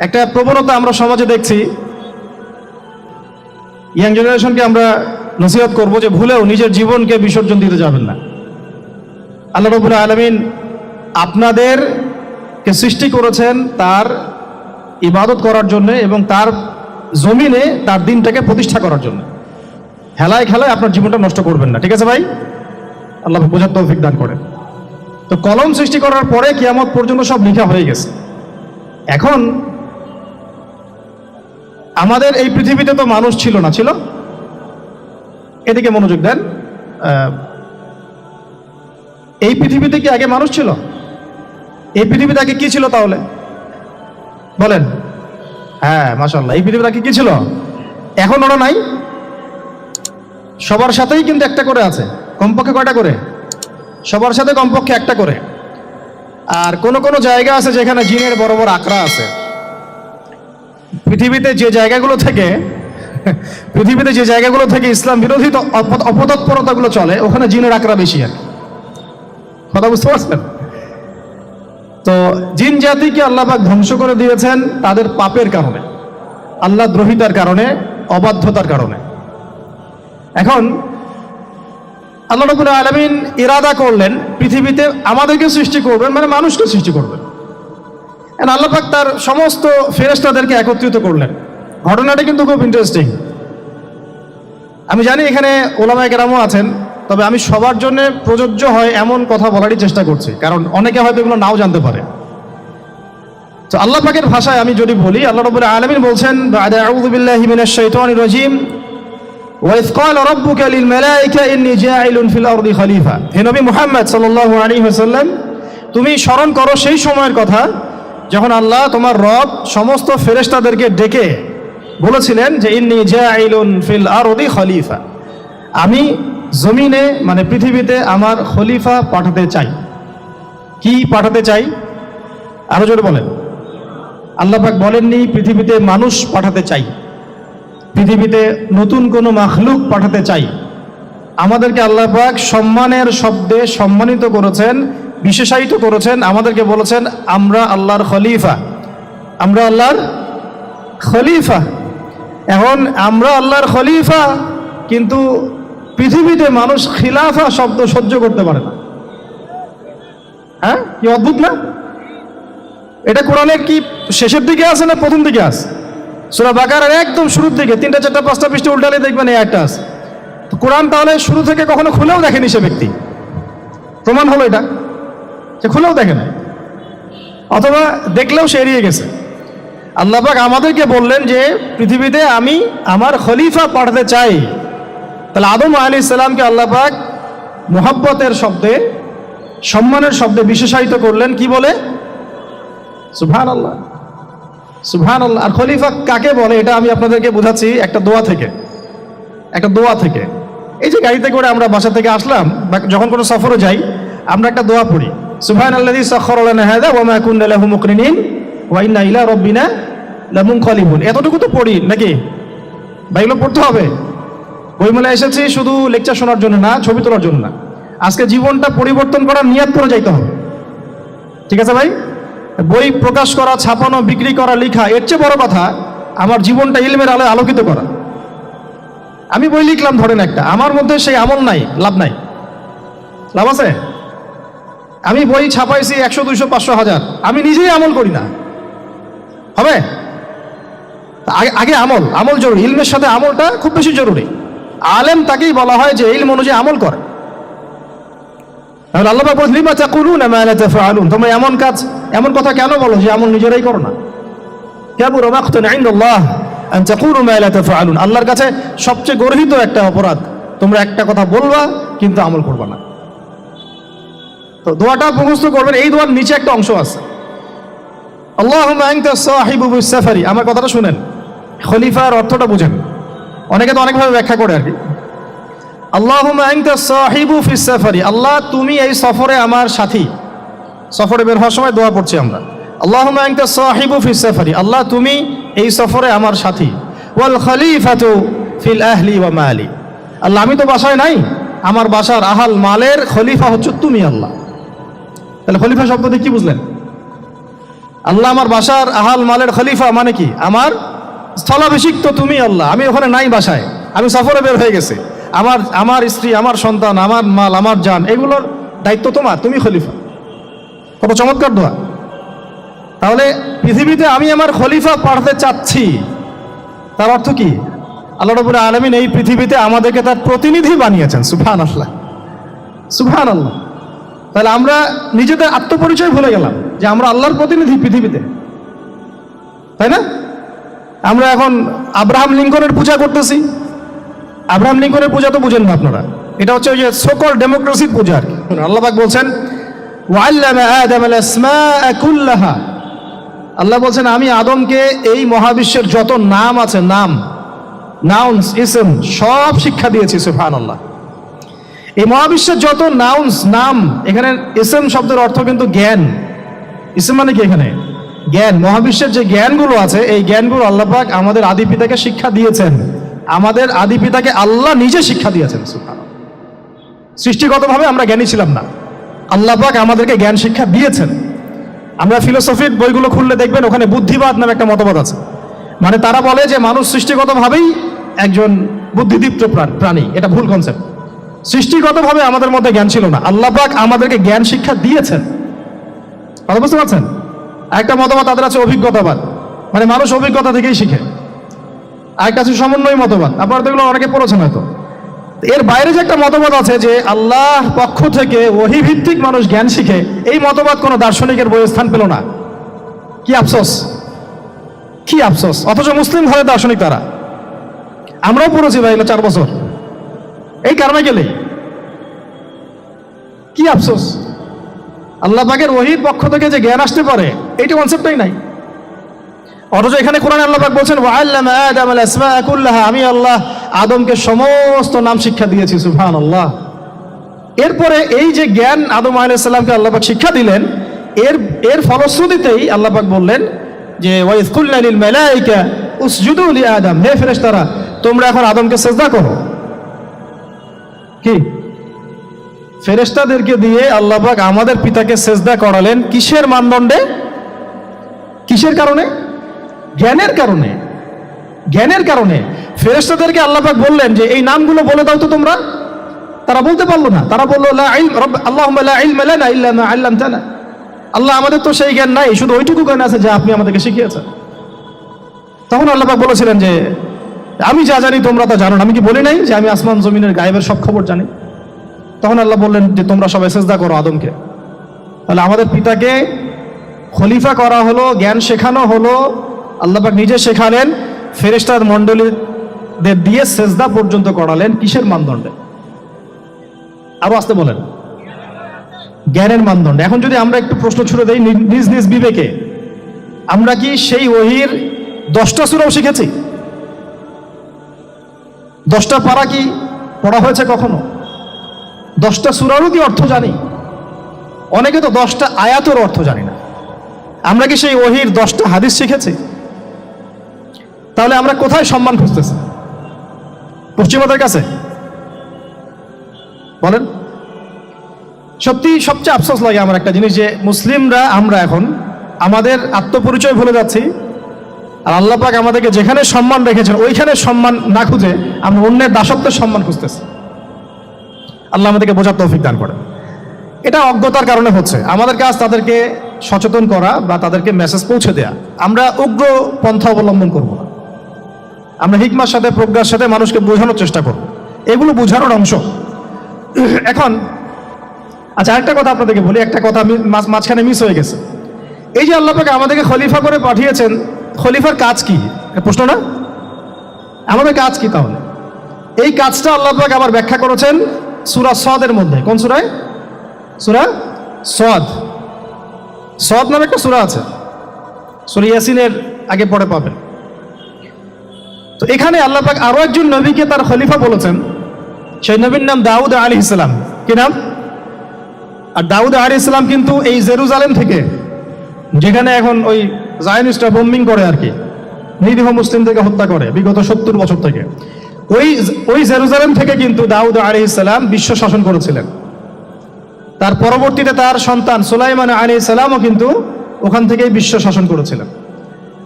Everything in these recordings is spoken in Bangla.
একটা প্রবণতা আমরা সমাজে দেখছি। ইয়াং জেনারেশনকে আমরা নসিহত করব যে ভুলেও নিজের জীবনকে বিসর্জন দিতে যাবেন না। আল্লাহ রবুল্লা আলমিন আপনাদেরকে সৃষ্টি করেছেন তার ইবাদত করার জন্য এবং তার জমিনে তার দিনটাকে প্রতিষ্ঠা করার জন্য। হেলায় খেলায় আপনার জীবনটা নষ্ট করবেন না, ঠিক আছে ভাই? আল্লাহ বোঝার তৌফিক দান করেন। তো কলম সৃষ্টি করার পরে কিয়ামত পর্যন্ত সব লেখা হয়ে গেছে। এখন আমাদের এই পৃথিবীতে তো মানুষ ছিল না, ছিল? এদিকে মনোযোগ দেন। এই পৃথিবীতে কি আগে মানুষ ছিল? এই পৃথিবীতে আগে কি ছিল তাহলে? বলেন। হ্যাঁ মাসাল্লাহ এই পৃথিবীতে আগে কি ছিল? এখন ওরা নাই। সবার সাথেই কিন্তু একটা করে আছে। কমপক্ষে কয়টা করে? সবার সাথে কমপক্ষে একটা করে। আর কোন কোন জায়গা আছে যেখানে জিনের বড় বড় আঁকড়া আছে। পৃথিবীতে যে জায়গাগুলো থেকে, পৃথিবীতে যে জায়গাগুলো থেকে ইসলাম বিরোধী অপতৎপরতাগুলো চলে, ওখানে জিনের আঁকড়া বেশি আর কথা বুঝতে পারছেন? তো জিন জাতিকে আল্লাহবাক ধ্বংস করে দিয়েছেন তাদের পাপের কারণে, আল্লাহ দ্রোহিতার কারণে, অবাধ্যতার কারণে। এখন আল্লাহ রবুল আলমিন ইরাদা করলেন পৃথিবীতে আমাদেরকে সৃষ্টি করবেন মানে মানুষকে সৃষ্টি করবেন। And আল্লাহ পাক তার সমস্ত ফেরেস্তাদেরকে একত্রিত করলেন ঘটনাটা কিন্তু খুব ইন্টারেস্টিং আমি জানি এখানে ওলামায় কেরামও আছেন তবে আমি সবার জন্য প্রযোজ্য হয় এমন কথা বলারই চেষ্টা করছি কারণ অনেকে হয়তো এগুলো নাও জানতে পারে তো আল্লাহ পাকের ভাষায় আমি যদি বলি আল্লাহ রবুল আলমিন বলছেন বাদা আউযু বিল্লাহি মিনাশ শাইতানির রাজিম وإذ قال ربك للملائكة إني جاعل في الأرض خليفة হে নবী মুহাম্মদ সাল্লাল্লাহু আলাইহি ওয়াসাল্লাম তুমি স্মরণ করো সেই সময়ের কথা যখন আল্লাহ তোমার রব সমস্ত ফেরেশতাদেরকে ডেকে বলেছিলেন যে, ইন্নি জাইলুন ফিল আরদি খলিফা, আমি জমিনে মানে পৃথিবীতে আমার খলিফা পাঠাতে চাই। কি পাঠাতে চাই? আরও জোরে বলেন। আল্লাহ পাক বলেননি, পৃথিবীতে মানুষ পাঠাতে চাই। পৃথিবীতে নতুন কোনো মাখলুক পাঠাতে চাই। আমাদেরকে আল্লাহ পাক সম্মানের শব্দে সম্মানিত করেছেন বিশেষায়িত করেছেন, আমাদেরকে বলেছেন, আমরা আল্লাহর খলিফা। আমরা আল্লাহর খলিফা। এখন, আমরা আল্লাহর খলিফা? কিন্তু পৃথিবীতে মানুষ খিলাফা শব্দ সহ্য করতে পারে না। হ্যাঁ? কি অদ্ভুত না? এটা কোরআনের কি শেষের দিকে আছে না প্রথম দিকে আছে? সুরা বাকারের একদম শুরুর দিকে, তিনটা, চারটা, পাঁচটা পৃষ্ঠে উল্টালে দেখবেন এই একটা আছে। কোরআন তাহলে শুরু থেকে কখনো খুলেও দেখেনি সে ব্যক্তি। প্রমাণ হলো এটা। সে খুলেও দেখে না অথবা দেখলেও সে এড়িয়ে গেছে। আল্লাহবাক আমাদেরকে বললেন যে, পৃথিবীতে আমি আমার খলিফা পাঠাতে চাই। তাহলে আদম আলী ইসলামকে আল্লাহবাক মোহাব্বতের শব্দে, সম্মানের শব্দে বিশেষায়িত করলেন। কি বলে? সুভান আল্লাহ সুভান আল্লাহ আর খলিফা কাকে বলে, এটা আমি আপনাদেরকে বোঝাচ্ছি একটা দোয়া থেকে। একটা দোয়া থেকে। এই যে গাড়িতে করে আমরা বাসা থেকে আসলাম বা যখন কোনো সফরে যাই, আমরা একটা দোয়া পড়ি। সুভান আল্লাহ সখর হাদা ওয়া মা কুন্না লাহু মুকরিনিন ওয়া ইন্না ইলা রাব্বিনা লামুনকালিবুন। এতটুকু তো পড়ি, নাকি? এগুলো পড়তে হবে। বইমেলায় এসেছি শুধু লেকচার শোনার জন্য না, ছবি তোলার জন্য না। আজকে জীবনটা পরিবর্তন করার নিয়াত করে যাইতে হবে। ঠিক আছে ভাই? বই প্রকাশ করা, ছাপানো, বিক্রি করা, লেখা, এর চেয়ে বড় কথা, আমার জীবনটা ইলমের আলোয় আলোকিত করা। আমি বই লিখলাম, ধরেন একটা। আমার মধ্যে সেই আমল নাই, লাভ নাই। লাভ আছে? আমি বই ছাপাইছি একশো, দুইশো, পাঁচশো হাজার। আমি নিজেই আমল করি না। হবে? আগে- আমল আমল জরুরি। ইলমের সাথে আমলটা খুব বেশি জরুরি। আলেম তাকেই বলা হয় যে ইলম অনুযায়ী আমল করে। আল্লাহ লিমা লা তাফআলুন? তোমরা এমন কাজ, এমন কথা কেন বলো যে আমল নিজেরাই করো না? আল্লাহর কাছে সবচেয়ে গর্হিত একটা অপরাধ। তোমরা একটা কথা বলবা, কিন্তু আমল করবা না। তো দোয়াটা মুখস্থ করবেন, এই দোয়ার নিচে একটা অংশ আছে। আল্লাহ সাফারি আমার কথাটা শুনেন। খলিফার অর্থটা বুঝেন। অনেকে তো অনেকভাবে ব্যাখ্যা করে আর কি। আল্লাহ সাহিবু সাফারি আল্লাহ, তুমি এই সফরে আমার সাথী। সফরে বের হওয়ার সময় দোয়া পড়ছি আমরা। আল্লাহ সাহিবু সাফারি আল্লাহ, তুমি এই সফরে আমার সাথী। ওয়াল খলিফাতু ফিল আহলি ওয়া মালি। আল্লাহ, আমি তো বাসায় নাই। আমার বাসার আহাল মালের খলিফা হচ্ছে তুমি আল্লাহ। তাহলে খলিফা শব্দ দিয়ে কি বুঝলেন? আল্লাহ আমার বাসার আহাল মালের খলিফা মানে কি? আমার স্থলাভিষিক্ত তুমি আল্লাহ, আমি ওখানে নাই বাসায়, আমি সফরে বের হয়ে গেছি। আমার আমার স্ত্রী, আমার সন্তান, আমার মাল, আমার জান, এগুলোর দায়িত্ব তোমার, তুমি খলিফা। কত চমৎকার দোয়া। তাহলে পৃথিবীতে আমি আমার খলিফা পাঠাতে চাচ্ছি, তার অর্থ কি? আল্লাহ রবুল আলমিন এই পৃথিবীতে আমাদেরকে তার প্রতিনিধি বানিয়েছেন সুফান আল্লাহ সুফান আল্লাহ তাহলে আমরা নিজেদের আত্মপরিচয় ভুলে গেলাম যে আমরা আল্লাহর প্রতিনিধি পৃথিবীতে। তাই না? আমরা এখন আব্রাহাম লিঙ্কনের পূজা করতেছি। আব্রাহাম লিঙ্কনের পূজা তো বুঝেন না আপনারা। এটা হচ্ছে ওই যে সকল ডেমোক্রেসির পূজা আর কি। আল্লাহবাক বলছেন আল্লাহ বলছেন, আমি আদমকে এই মহাবিশ্বের যত নাম আছে, নাম নাউন্স ইসম সব শিক্ষা দিয়েছি সুফান আল্লাহ এই মহাবিশ্বের যত নাউন্স নাম, এখানে ইসম শব্দের অর্থ কিন্তু জ্ঞান। ইসম মানে কি এখানে? জ্ঞান। মহাবিশ্বের যে জ্ঞানগুলো আছে, এই জ্ঞানগুলো আল্লাহ পাক আমাদের আদি পিতাকে শিক্ষা দিয়েছেন। আমাদের আদি পিতাকে আল্লাহ নিজে শিক্ষা দিয়েছেন। সৃষ্টিগতভাবে আমরা জ্ঞানী ছিলাম না। আল্লাহ পাক আমাদেরকে জ্ঞান শিক্ষা দিয়েছেন। আমরা ফিলোসফির বইগুলো খুললে দেখবেন ওখানে বুদ্ধিবাদ নামে একটা মতবাদ আছে। মানে তারা বলে যে মানুষ সৃষ্টিগতভাবেই একজন বুদ্ধিদীপ্ত প্রাণী। এটা ভুল কনসেপ্ট সৃষ্টিগতভাবে আমাদের মধ্যে জ্ঞান ছিল না। আল্লাহ পাক আমাদেরকে জ্ঞান শিক্ষা দিয়েছেন। কথা বুঝতে পারছেন? একটা মতবাদ তাদের আছে অভিজ্ঞতাবাদ। মানে মানুষ অভিজ্ঞতা থেকেই শিখে। আরেকটা আছে সমন্বয় মতবাদ আপনারা এগুলো অনেকে পড়েছেন হয়তো। এর বাইরে যে একটা মতবাদ আছে যে আল্লাহ পক্ষ থেকে ওহি ভিত্তিক মানুষ জ্ঞান শিখে, এই মতবাদ কোনো দার্শনিকের বইয়ে স্থান পেল না। কি আফসোস? কি আফসোস? অথচ মুসলিম ঘরে দার্শনিক তারা। আমরাও পড়েছি ভাই চার বছর। এই কারণে গেলে কি আফসোস? আল্লাহ পাকের ওহির পক্ষ থেকে যে জ্ঞান আসতে পারে, এইটা কনসেপ্টটাই নাই। অথচ এখানে কোরআন আল্লাহ পাক বলছেন আমি আল্লাহ আদমকে সমস্ত নাম শিক্ষা দিয়েছি সুবহান আল্লাহ এরপরে এই যে জ্ঞান আদম আলাইহিস সালামকে আল্লাহ পাক শিক্ষা দিলেন, এর এর ফলশ্রুতিতেই আল্লাহ পাক বললেন যে ওয়াইজ কুল্লা লিল মালাইকা, উসজুদু লি আদম হে ফেরেশতারা, তোমরা এখন আদমকে সেজদা করো। কি? ফেরেশতাদেরকে দিয়ে আল্লাহ পাক আমাদের পিতাকে সেজদা করালেন কিসের মানদণ্ডে? কিসের কারণে? জ্ঞানের কারণে। জ্ঞানের কারণে। ফেরেশতাদেরকে আল্লাহ পাক বললেন যে, এই নামগুলো বলে দাও তো তোমরা। তারা বলতে পারল না। তারা বলল আল্লামতানা। আল্লাহ, আমাদের তো সেই জ্ঞান নাই। শুধু ওইটুকু জ্ঞান আছে যে আপনি আমাদেরকে শিখিয়েছেন। তখন আল্লাহ পাক বলেছিলেন যে আমি যা জানি তোমরা তা জানো না। আমি কি বলি নাই যে আমি আসমান জমিনের গায়েবের সব খবর জানি? তখন আল্লাহ বললেন যে তোমরা সবাই সেজদা করো আদমকে। তাহলে আমাদের পিতাকে খলিফা করা হলো, জ্ঞান শেখানো হলো আল্লাপাক নিজে শেখালেন ফেরেস্তার মণ্ডলীদের দিয়ে সেজদা পর্যন্ত করালেন কিসের মানদণ্ডে? আরও আসতে বলেন। জ্ঞানের মানদণ্ড। এখন যদি আমরা একটু প্রশ্ন ছুড়ে দেই নিজ নিজ বিবেকে, আমরা কি সেই ওহির দশটা সুরাও শিখেছি? দশটা পারা কি পড়া হয়েছে কখনো? দশটা সুরারও কি অর্থ জানি? অনেকে তো দশটা আয়াতের অর্থ জানি না। আমরা কি সেই ওহির দশটা হাদিস শিখেছি? তাহলে আমরা কোথায় সম্মান খুঁজতেছি? পশ্চিমাদের কাছে? বলেন। সত্যি সবচেয়ে আফসোস লাগে আমার একটা জিনিস যে, মুসলিমরা, আমরা এখন আমাদের আত্মপরিচয় ভুলে যাচ্ছি। আর আল্লাহ পাক আমাদেরকে যেখানে সম্মান রেখেছেন, ওইখানে সম্মান না খুঁজে আমরা অন্যের দাসত্বের সম্মান খুঁজতেছি। আল্লাহ আমাদেরকে বোঝার তৌফিক দান করেন। এটা অজ্ঞতার কারণে হচ্ছে। আমাদের কাজ তাদেরকে সচেতন করা বা তাদেরকে মেসেজ পৌঁছে দেয়া। আমরা উগ্র পন্থা অবলম্বন করব না। আমরা হিকমার সাথে, প্রজ্ঞার সাথে মানুষকে বোঝানোর চেষ্টা করব। এগুলো বোঝানোর অংশ। এখন আচ্ছা একটা কথা আপনাদেরকে বলি। একটা কথা মাঝ- মাঝখানে মিস হয়ে গেছে। এই যে আল্লাহ পাক আমাদেরকে খলিফা করে পাঠিয়েছেন খলিফার কাজ কি? প্রশ্ন না? আমাদের কাজ কি তাহলে? এই কাজটা আল্লাহ পাক আবার ব্যাখ্যা করেছেন সুরা সদের মধ্যে। কোন সুরায়? সুরা সদ। সদ নামে একটা সুরা আছে। সুরা ইয়াসিনের আগে পরে পাবেন। তো এখানে আল্লাহ পাক আরও একজন নবীকে তার খলিফা বলেছেন। সেই নবীর নাম দাউদ আলী ইসলাম কি নাম? আর দাউদ আলী ইসলাম কিন্তু এই জেরুজালেম থেকে, যেখানে এখন ওই জায়নিস্টরা বোম্বিং করে আর কি। নিরীহ মুসলিম থেকে হত্যা করে, বিগত সত্তর বছর থেকে। ওই ওই জেরুজালেম থেকে কিন্তু দাউদ আলী ইসলাম বিশ্ব শাসন করেছিলেন। তার পরবর্তীতে তার সন্তান সুলাইমান আলী ইসলামও কিন্তু ওখান থেকেই বিশ্ব শাসন করেছিলেন।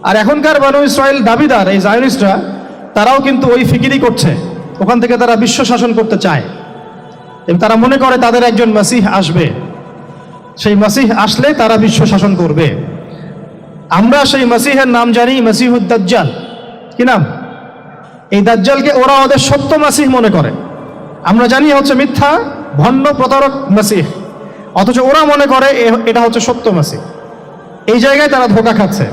আর এখনকার বানু ইসরায়েল দাবিদার, এই জায়নিস্টরা, তারাও কিন্তু ওই ফিকিরি করছে। ওখান থেকে তারা বিশ্ব শাসন করতে চায়। এবং তারা মনে করে তাদের একজন মাসিহ আসবে। সেই মাসিহ আসলে তারা বিশ্ব শাসন করবে। আমরা সেই মাসিহের নাম জানি মাসিহুদ দাজ্জাল। কি নাম? এই দাজ্জালকে ওরা ওদের সত্য মাসিহ মনে করে। আমরা জানি হচ্ছে মিথ্যা, ভণ্ড, প্রতারক, মাসিহ। অথচ ওরা মনে করে এটা হচ্ছে সত্য মাসিহ। এই জায়গায় তারা ধোকা খাচ্ছে।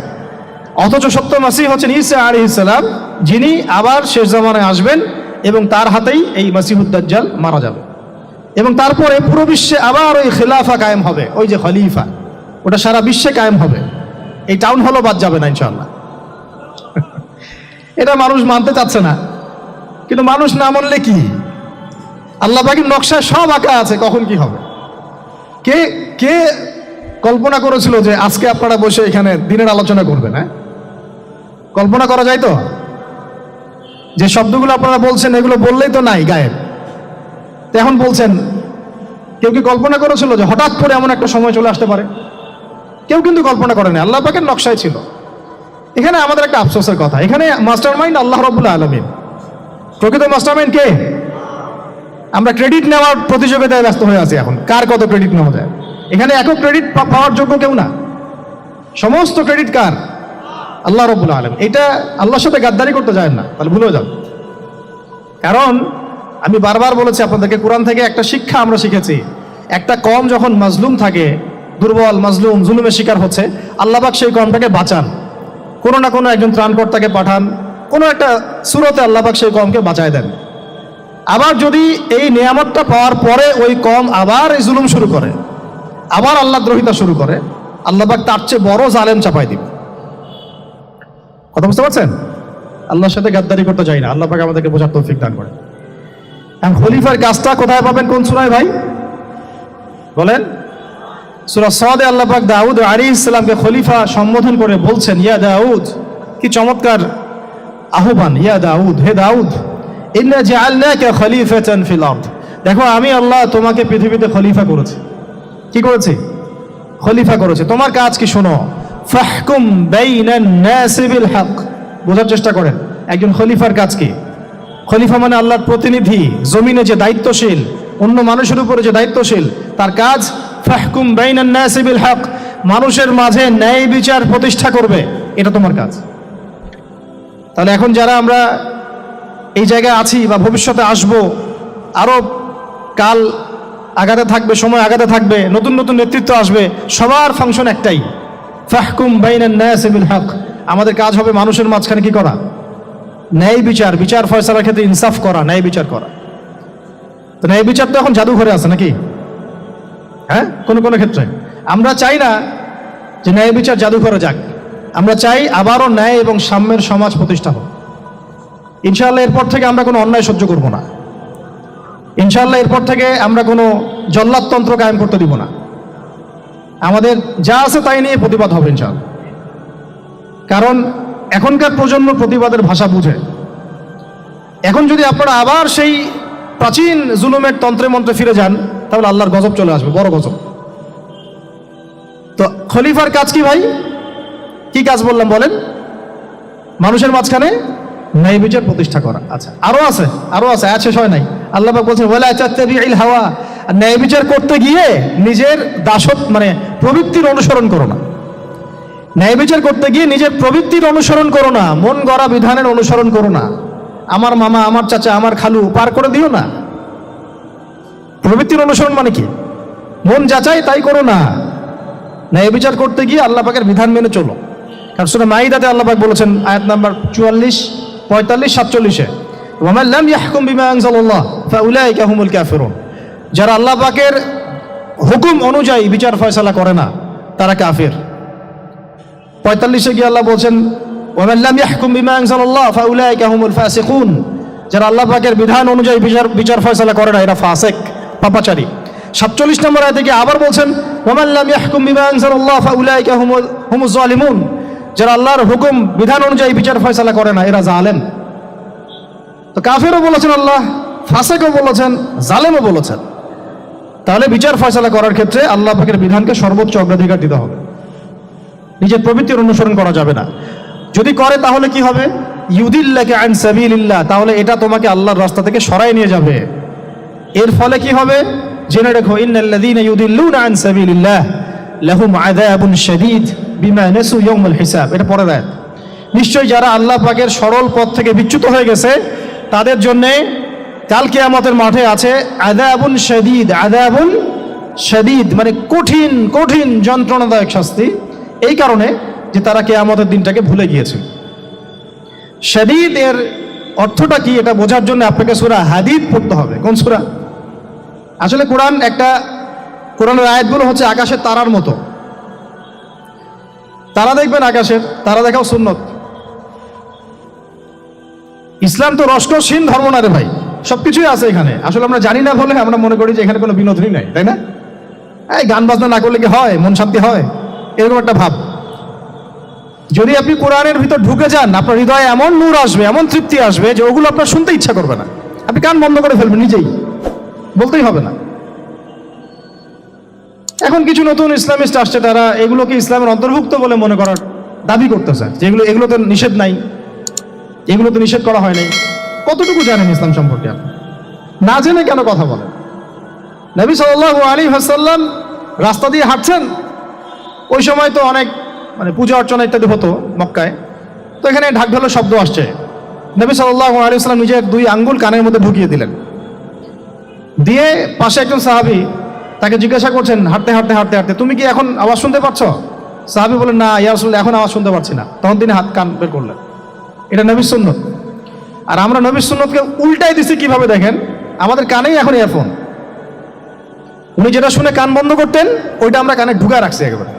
অথচ সত্য মাসিহ হচ্ছেন ঈসা আলী ইসলাম যিনি আবার শেষ জামানায় আসবেন এবং তার হাতেই এই মাসিহুদ্দাজ্জাল মারা যাবে। এবং তারপরে পুরো বিশ্বে আবার ওই খেলাফা কায়েম হবে, ওই যে খলিফা। ওটা সারা বিশ্বে কায়েম হবে। এই টাউন হলও বাদ যাবে না ইনশাল্লাহ এটা মানুষ মানতে চাচ্ছে না। কিন্তু মানুষ না মানলে কি? আল্লাহ পাখির নকশায় সব আঁকা আছে, কখন কি হবে? কে কে কল্পনা করেছিল যে আজকে আপনারা বসে এখানে দিনের আলোচনা করবেন হ্যাঁ? কল্পনা করা যায় তো? যে শব্দগুলো আপনারা বলছেন, এগুলো বললেই তো নাই গায়েব। এখন বলছেন, কেউ কি কল্পনা করেছিল যে হঠাৎ করে এমন একটা সময় চলে আসতে পারে? কেউ কিন্তু কল্পনা করেনি, আল্লাহ পাকের নকশায় ছিল। এখানে আমাদের একটা আফসোসের কথা। এখানে মাস্টার মাইন্ড আল্লাহ রবুল্লা আলমিন। প্রকৃত মাস্টার মাইন্ড কে? আমরা ক্রেডিট নেওয়ার প্রতিযোগিতায় ব্যস্ত হয়ে আছি এখন। কার কত ক্রেডিট নেওয়া যায়? এখানে একক ক্রেডিট পাওয়ার যোগ্য কেউ না। সমস্ত ক্রেডিট কার? আল্লাহ রবুল্লা আলম এটা আল্লাহর সাথে গাদ্দারি করতে যায় না, তাহলে ভুলেও যান কারণ আমি বারবার বলেছি আপনাদেরকে, কোরআন থেকে একটা শিক্ষা আমরা শিখেছি। একটা কম যখন মাজলুম থাকে দুর্বল, মাজলুম, জুলুমের শিকার হচ্ছে। আল্লাহবাক সেই কমটাকে বাঁচান। কোনো না কোনো একজন ত্রাণকর্তাকে পাঠান। কোনো একটা সুরতে আল্লাহবাক সেই কমকে বাঁচায় দেন। আবার যদি এই নিয়ামতটা পাওয়ার পরে ওই কম আবার এই জুলুম শুরু করে, আবার আল্লাহ দ্রোহিতা শুরু করে, আল্লাহবাক তার চেয়ে বড় জালেম চাপাই দিবে। কথা বুঝতে পারছেন? আল্লাহর সাথে গাদ্দারি করতে চাই না। আল্লাহ পাক আমাদেরকে বোঝার তৌফিক দান করে এখন খলিফার কাজটা কোথায় পাবেন? কোন সুরায় ভাই? বলেন। সুরা সদে আল্লাহ পাক দাউদ আলী ইসলামকে খলিফা সম্বোধন করে বলছেন, ইয়া দাউদ, কি চমৎকার আহ্বান, ইয়া দাউদ, হে দাউদ, ইন্না জাআলনাকা খলিফাতান ফিল আরদ। দেখো, আমি আল্লাহ তোমাকে পৃথিবীতে খলিফা করেছি। কি করেছি? খলিফা করেছে। তোমার কাজ কি শোনো? ফাহকুম বিল হক। বোঝার চেষ্টা করেন, একজন খলিফার কাজ কি? খলিফা মানে আল্লাহর প্রতিনিধি, জমিনে যে দায়িত্বশীল, অন্য মানুষের উপরে যে দায়িত্বশীল, তার কাজ ফাহকুম বাইনান নাসি বিল হক। মানুষের মাঝে ন্যায় বিচার প্রতিষ্ঠা করবে। এটা তোমার কাজ। তাহলে এখন যারা আমরা এই জায়গায় আছি বা ভবিষ্যতে আসব আরও কাল আগাতে থাকবে, সময় আগাতে থাকবে, নতুন নতুন নেতৃত্ব আসবে, সবার ফাংশন একটাই। ফাহকুম বাইনান নাস বিল হক। আমাদের কাজ হবে মানুষের মাঝখানে কি করা? ন্যায় বিচার। বিচার ফয়সালার ক্ষেত্রে ইনসাফ করা, ন্যায় বিচার করা। তো ন্যায় বিচার তো এখন জাদুঘরে আছে নাকি? হ্যাঁ? কোনো কোনো ক্ষেত্রে। আমরা চাই না যে ন্যায় বিচার জাদুঘরে যাক। আমরা চাই আবারও ন্যায় এবং সাম্যের সমাজ প্রতিষ্ঠা হোক। ইনশাআল্লাহ এরপর থেকে আমরা কোনো অন্যায় সহ্য করব না। ইনশাআল্লাহ এরপর থেকে আমরা কোনো জল্লাদতন্ত্র কায়েম করতে দিব না। আমাদের যা আছে তাই নিয়ে প্রতিবাদ হবে ইনশাআল্লাহ। কারণ এখনকার প্রজন্ম প্রতিবাদের ভাষা বুঝে। এখন যদি আপনারা আবার সেই প্রাচীন জুলুমের তন্ত্রে মন্ত্রে ফিরে যান, তাহলে আল্লাহর গজব চলে আসবে, বড় গজব। তো খলিফার কাজ কি ভাই? কি কাজ বললাম বলেন? মানুষের মাঝখানে ন্যায় বিচার প্রতিষ্ঠা করা। আচ্ছা আরও আছে আরও আছে শেষ হয় নাই। আল্লাহ বলছেন তাত্তাবিউল হাওয়া। ন্যায় বিচার করতে গিয়ে নিজের দাসত মানে প্রবৃত্তির অনুসরণ করো না। ন্যায় বিচার করতে গিয়ে নিজের প্রবৃত্তির অনুসরণ করো না, মন গড়া বিধানের অনুসরণ করো না। আমার মামা, আমার চাচা, আমার খালু, পার করে দিও না। প্রবৃত্তির অনুসরণ মানে কি? মন যাচাই তাই করো না। ন্যায় বিচার করতে গিয়ে আল্লাহ পাকের বিধান মেনে চলো। কারণ শুনে মাইদাতে আল্লাহ পাক বলেছেন, আয়াত নাম্বার চুয়াল্লিশ, পঁয়তাল্লিশ, সাতচল্লিশে যারা আল্লাহ পাকের হুকুম অনুযায়ী বিচার ফয়সালা করে না, তারা কাফের। পঁয়তাল্লিশে গিয়ে আল্লাহ বলছেন ওয়ামান লাম ইয়াহকুম বিমা আনজালাল্লাহ ফাউলাইকা হুমুল ফাসিকুন যারা আল্লাহ পাকের বিধান অনুযায়ী বিচার বিচার ফয়সালা করে না, এরা ফাসেক, পাপাচারী। সাতচল্লিশ নম্বর আয় থেকে আবার বলছেন ওয়ামান লাম ইয়াহকুম বিমা আনজালাল্লাহ ফাউলাইকা হুমুল হুমুজ জালিমুন। যারা আল্লাহর হুকুম, বিধান অনুযায়ী বিচার ফয়সালা করে না, এরা জালেম। তো কাফেরও বলেছেন আল্লাহ, ফাসেকও বলেছেন, জালেমও বলেছেন। তাহলে বিচার ফয়সালা করার ক্ষেত্রে আল্লাহ পাকের বিধানকে সর্বোচ্চ অগ্রাধিকার দিতে হবে। নিজের প্রবৃত্তির অনুসরণ করা যাবে না। যদি করে, তাহলে কি হবে? ইউদিল্লাকে আইন সাবিলিল্লাহ, তাহলে এটা তোমাকে আল্লাহর রাস্তা থেকে সরাই নিয়ে যাবে। এর ফলে কি হবে? জেনে রেখো, ইন্নাল্লাযীনা ইউদিল্লুনা আন সাবিলিল্লাহ, লাহুম আযাবুন শাদীদ বিমা নাসু ইয়াউমুল হিসাব। এটা পরে দেয় নিশ্চয়ই যারা আল্লাহ পাকের সরল পথ থেকে বিচ্যুত হয়ে গেছে, তাদের জন্যে কাল কিয়ামতের মাঠে আছে আদাবুন শাদীদ আদাবুন শাদীদ মানে কঠিন কঠিন, যন্ত্রণাদায়ক শাস্তি। এই কারণে যে তারা কেয়ামতের দিনটাকে ভুলে গিয়েছে শাদীদ এর অর্থটা কি এটা বোঝার জন্য আপনাকে সুরা হাদিদ পড়তে হবে। কোন সুরা? আসলে কোরআন একটা, কোরআনের আয়াতগুলো হচ্ছে আকাশের তারার মতো। তারা দেখবেন আকাশের, তারা দেখাও সুন্নত। ইসলাম তো রসকসীন ধর্ম না রে ভাই, সবকিছুই আছে এখানে। আসলে আমরা জানি না বলে আমরা মনে করি যে এখানে কোনো বিনোদনই নাই, তাই না? এই গান বাজনা না করলে কি হয়? মন শান্তি হয়? এরকম একটা ভাব। যদি আপনি কোরআনের ভিতর ঢুকে যান, আপনার হৃদয়ে এমন নূর আসবে, এমন তৃপ্তি আসবে যে ওগুলো আপনার শুনতে ইচ্ছা করবে না। আপনি কান বন্ধ করে ফেলবেন নিজেই। বলতেই হবে না। এখন কিছু নতুন ইসলামিস্ট আসছে, তারা এগুলোকে ইসলামের অন্তর্ভুক্ত বলে মনে করার দাবি করতেছে। যেগুলো এগুলোতে নিষেধ নাই এগুলো তো নিষেধ করা হয় নাই। কতটুকু জানেন ইসলাম সম্পর্কে আপনি? না জেনে কেন কথা বলেন? নবী সাল্লাল্লাহু আলী হাসাল্লাম রাস্তা দিয়ে হাঁটছেন। ওই সময় তো অনেক মানে পূজা অর্চনা ইত্যাদি হতো মক্কায়। তো এখানে ঢাক ঢোলের শব্দ আসছে। নবী সাল্লাল্লাহু আলী সাল্লাম নিজের দুই আঙ্গুল কানের মধ্যে ঢুকিয়ে দিলেন। দিয়ে পাশে একজন সাহাবি তাকে জিজ্ঞাসা করছেন, হাঁটতে হাঁটতে হাঁটতে হাঁটতে, তুমি কি এখন আওয়াজ শুনতে পাচ্ছ? সাহাবি বলেন না, ইয়া রাসূলুল্লাহ, এখন আওয়াজ শুনতে পাচ্ছি না। তখন তিনি হাত, কান বের করলেন। এটা নবীর সুন্নত। আর আমরা নবীর সুন্নতকে উল্টাই দিছি কীভাবে দেখেন? আমাদের কানেই এখন ইয়ারফোন উনি যেটা শুনে কান বন্ধ করতেন, ওইটা আমরা কানে ঢুকা রাখছি একেবারে।